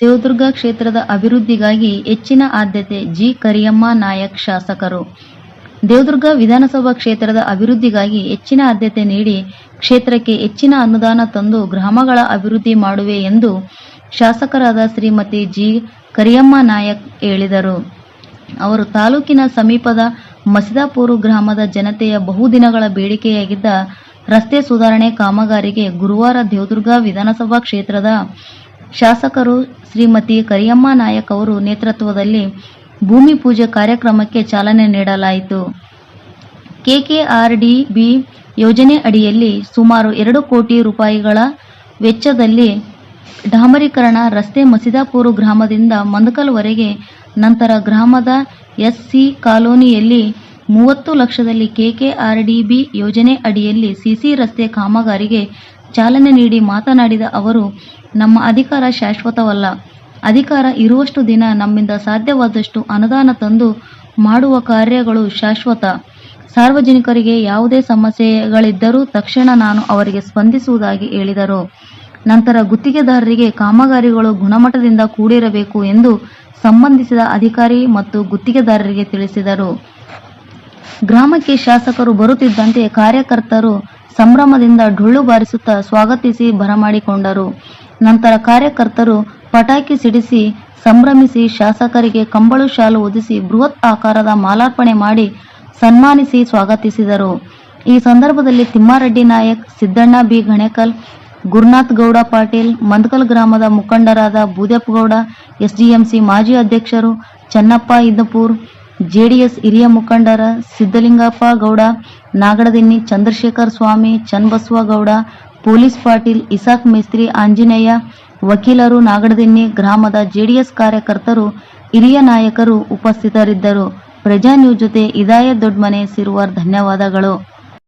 ದೇವದುರ್ಗ ಕ್ಷೇತ್ರದ ಅಭಿವೃದ್ಧಿಗಾಗಿ ಹೆಚ್ಚಿನ ಆದ್ಯತೆ ಜಿ. ಕರಿಯಮ್ಮ ನಾಯಕ್ ಶಾಸಕರು. ದೇವದುರ್ಗ ವಿಧಾನಸಭಾ ಕ್ಷೇತ್ರದ ಅಭಿವೃದ್ಧಿಗಾಗಿ ಹೆಚ್ಚಿನ ಆದ್ಯತೆ ನೀಡಿ ಕ್ಷೇತ್ರಕ್ಕೆ ಹೆಚ್ಚಿನ ಅನುದಾನ ತಂದು ಗ್ರಾಮಗಳ ಅಭಿವೃದ್ಧಿ ಮಾಡುವೆ ಎಂದು ಶಾಸಕರಾದ ಶ್ರೀಮತಿ ಜಿ. ಕರಿಯಮ್ಮ ನಾಯಕ್ ಹೇಳಿದರು. ಅವರು ತಾಲೂಕಿನ ಸಮೀಪದ ಮಸಿದಾಪೂರು ಗ್ರಾಮದ ಜನತೆಯ ಬಹುದಿನಗಳ ಬೇಡಿಕೆಯಾಗಿದ್ದ ರಸ್ತೆ ಸುಧಾರಣೆ ಕಾಮಗಾರಿಗೆ ಗುರುವಾರ ದೇವದುರ್ಗ ವಿಧಾನಸಭಾ ಕ್ಷೇತ್ರದ ಶಾಸಕರು ಶ್ರೀಮತಿ ಕರಿಯಮ್ಮ ನಾಯಕ್ ಅವರು ನೇತೃತ್ವದಲ್ಲಿ ಭೂಮಿ ಪೂಜೆ ಕಾರ್ಯಕ್ರಮಕ್ಕೆ ಚಾಲನೆ ನೀಡಲಾಯಿತು. ಕೆಕೆಆರ್ಡಿಬಿ ಯೋಜನೆ ಅಡಿಯಲ್ಲಿ ಸುಮಾರು ಎರಡು ಕೋಟಿ ರೂಪಾಯಿಗಳ ವೆಚ್ಚದಲ್ಲಿ ಡಾಮರೀಕರಣ ರಸ್ತೆ ಮಸಿದಾಪೂರು ಗ್ರಾಮದಿಂದ ಮಂದಕಲ್ವರೆಗೆ ನಂತರ ಗ್ರಾಮದ ಎಸ್ಸಿ ಕಾಲೋನಿಯಲ್ಲಿ ಮೂವತ್ತು ಲಕ್ಷದಲ್ಲಿ ಕೆಕೆಆರ್ಡಿಬಿ ಯೋಜನೆ ಅಡಿಯಲ್ಲಿ ಸಿಸಿ ರಸ್ತೆ ಕಾಮಗಾರಿಗೆ ಚಾಲನೆ ನೀಡಿ ಮಾತನಾಡಿದ ಅವರು, ನಮ್ಮ ಅಧಿಕಾರ ಶಾಶ್ವತವಲ್ಲ. ಅಧಿಕಾರ ಇರುವಷ್ಟು ದಿನ ನಮ್ಮಿಂದ ಸಾಧ್ಯವಾದಷ್ಟು ಅನುದಾನ ತಂದು ಮಾಡುವ ಕಾರ್ಯಗಳು ಶಾಶ್ವತ. ಸಾರ್ವಜನಿಕರಿಗೆ ಯಾವುದೇ ಸಮಸ್ಯೆಗಳಿದ್ದರೂ ತಕ್ಷಣ ನಾನು ಅವರಿಗೆ ಸ್ಪಂದಿಸುವುದಾಗಿ ಹೇಳಿದರು. ನಂತರ ಗುತ್ತಿಗೆದಾರರಿಗೆ ಕಾಮಗಾರಿಗಳು ಗುಣಮಟ್ಟದಿಂದ ಕೂಡಿರಬೇಕು ಎಂದು ಸಂಬಂಧಿಸಿದ ಅಧಿಕಾರಿ ಮತ್ತು ಗುತ್ತಿಗೆದಾರರಿಗೆ ತಿಳಿಸಿದರು. ಗ್ರಾಮಕ್ಕೆ ಶಾಸಕರು ಬರುತ್ತಿದ್ದಂತೆ ಕಾರ್ಯಕರ್ತರು ಸಂಭ್ರಮದಿಂದ ಡೊಳ್ಳು ಬಾರಿಸುತ್ತಾ ಸ್ವಾಗತಿಸಿ ಬರಮಾಡಿಕೊಂಡರು. ನಂತರ ಕಾರ್ಯಕರ್ತರು ಪಟಾಕಿ ಸಿಡಿಸಿ ಸಂಭ್ರಮಿಸಿ ಶಾಸಕರಿಗೆ ಕಂಬಳು ಶಾಲು ಒದಿಸಿ ಬೃಹತ್ ಆಕಾರದ ಮಾಲಾರ್ಪಣೆ ಮಾಡಿ ಸನ್ಮಾನಿಸಿ ಸ್ವಾಗತಿಸಿದರು. ಈ ಸಂದರ್ಭದಲ್ಲಿ ತಿಮ್ಮಾರೆಡ್ಡಿ ನಾಯಕ್, ಸಿದ್ದಣ್ಣ ಬಿ. ಗಣೇಕಲ್, ಗುರುನಾಥ್ ಗೌಡ ಪಾಟೀಲ್, ಮಂದಕಲ್ ಗ್ರಾಮದ ಮುಖಂಡರಾದ ಬೂದ್ಯಪ್ಪಗೌಡ ಎಸ್ಡಿಎಂಸಿ ಮಾಜಿ ಅಧ್ಯಕ್ಷರು ಚನ್ನಪ್ಪ ಇದ್ದಪೂರ್ ಜೆಡಿಎಸ್ ಹಿರಿಯ ಮುಖಂಡರ ಸಿದ್ದಲಿಂಗಪ್ಪ ಗೌಡ, ನಾಗಡದಿನ್ನಿ ಚಂದ್ರಶೇಖರ್ ಸ್ವಾಮಿ, ಚನ್ನಬಸವಗೌಡ, ಪೊಲೀಸ್ ಪಾಟೀಲ್ ಇಸಾಕ್ ಮೇಸ್ತ್ರಿ ಆಂಜನೇಯ, ವಕೀಲರು ನಾಗಡದಿನ್ನಿ ಗ್ರಾಮದ ಜೆಡಿಎಸ್ ಕಾರ್ಯಕರ್ತರು, ಹಿರಿಯ ನಾಯಕರು ಉಪಸ್ಥಿತರಿದ್ದರು. ಪ್ರಜಾ ನ್ಯೂಸ್ ಜೊತೆ ಇದಾಯ ದೊಡ್ಮನೆ ಸಿರುವಾರ್ ಧನ್ಯವಾದಗಳು.